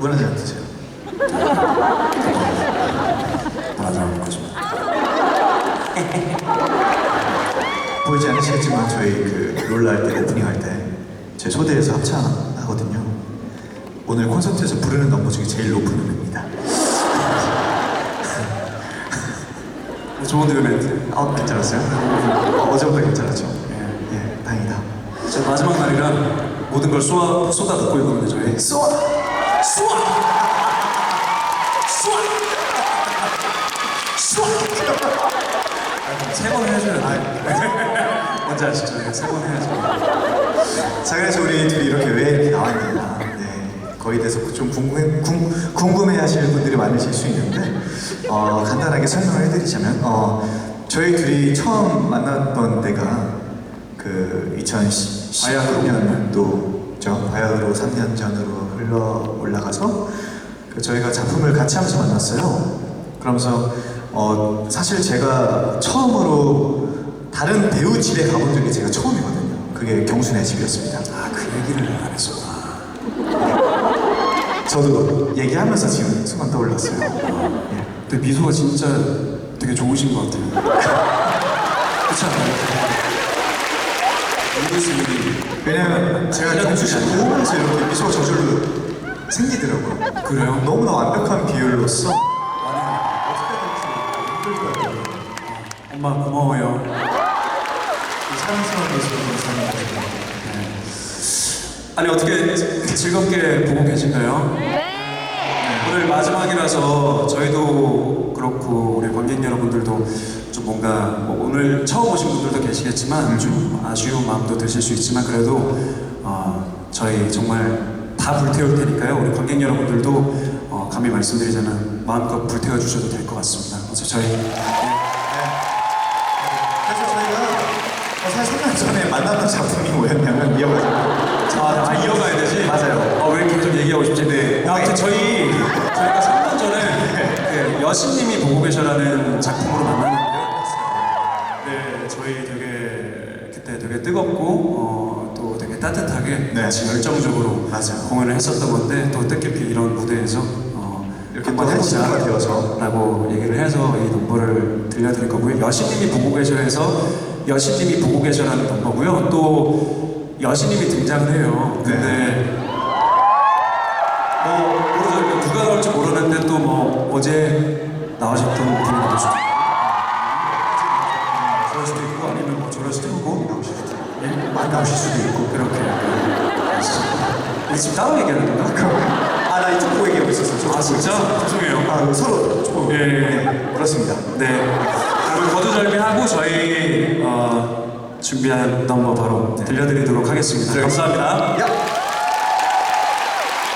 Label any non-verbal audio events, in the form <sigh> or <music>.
원하지 않으세요? 맞아요, 거짓말. 보이지 않으시겠지만 저희 그 롤라 할 때 오프닝 할 때 제 소대에서 합창하거든요. 오늘 콘서트에서 부르는 넘버 중에 제일 높은 음입니다. <laughs> 좋은데요 멘트? 괜찮았어요? 어제보다 괜찮았죠? 예. 저 마지막 날이라 모든 걸 쏟아 쏟아 붓고 있거든요 저희. 쏘아! 쏘아! 쏘아! 쏘아! 세번 해줘야 돼. <laughs> 뭔지 아시죠? 세번 해야죠. 자 그래서 우리 둘이 이렇게 왜 이렇게 나왔느냐 네, 거기에 대해서 좀 궁금해, 궁, 궁금해 하시는 분들이 많으실 수 있는데 어, 간단하게 설명을 해드리자면 어, 저희 둘이 처음 만났던 때가 그 2016년도죠 바야흐로 3년 전으로 흘러 올라가서 그 저희가 작품을 같이 하면서 만났어요 그러면서 어, 사실 제가 처음으로 다른 배우 집에 가본 적이 제가 처음이거든요 그게 경순의 집이었습니다 아 그 얘기를 안 했었구나. 저도 얘기하면서 지금 순간 떠올랐어요. 예. 근데 미소가 진짜 되게 좋으신 것 같아요. <laughs> 그렇지 않아요? 이모습이 왜냐면 제가 경수 씨 보면서 이렇게 미소가 저절로 생기더라고요. 그래요? 너무나 완벽한 비율로서 어떻게 될지 힘들 거예요. 엄마 고마워요. 사랑스러운 모습으로 사는 아니 어떻게 즐겁게 보고 계신가요? 네. 오늘 마지막이라서 저희도 그렇고 우리 관객 여러분들도 좀 뭔가 뭐 오늘 처음 오신 분들도 계시겠지만 좀 아쉬운 마음도 드실 수 있지만 그래도 어, 저희 정말 다 불태울 테니까요. 우리 관객 여러분들도 어, 감히 말씀드리자면 마음껏 불태워 주셔도 될 것 같습니다. 그래서 저희 그래서 저희가 어, 사실 3년 전에 만났던 작품이 뭐였냐면 이어가지고 아, 아, 이어가야 되지? 맞아요. 어, 왜 이렇게 좀 얘기하고 싶지? 네. 아무튼 저희, 저희가 3년 전에 그 여신님이 보고 계셔라는 작품으로 만났는데요. 네, 저희 되게 그때 되게 뜨겁고 어, 또 되게 따뜻하게 네. 같이 열정적으로 맞아요. 공연을 했었던 건데 또 뜻깊이 이런 무대에서 어, 이렇게 한번 또 해보자 되어서. 라고 얘기를 해서 이 넘버를 들려드릴 거고요. 여신님이 보고 계셔에서 여신님이 보고 계셔라는 넘버고요. 또 여신님이 등장을 해요. 근데 뭐 모르는데 또 뭐 어제 나오셨던 수도 있고 그럴 수도 있고 아니면 뭐 저럴 수도 있고 예? 많이 나오실 수도 있고 그렇게 이 지금 따로 얘기하는 건가? 아나 이쪽 보고 얘기하고 있었어. 저 아 진짜? 죄송해요. 아 서로 좀 예, 예. 네, 그렇습니다. 네. 그러면 거두절미하고 저희 어, 준비한 넘버 바로 들려드리도록 하겠습니다. 감사합니다. 야.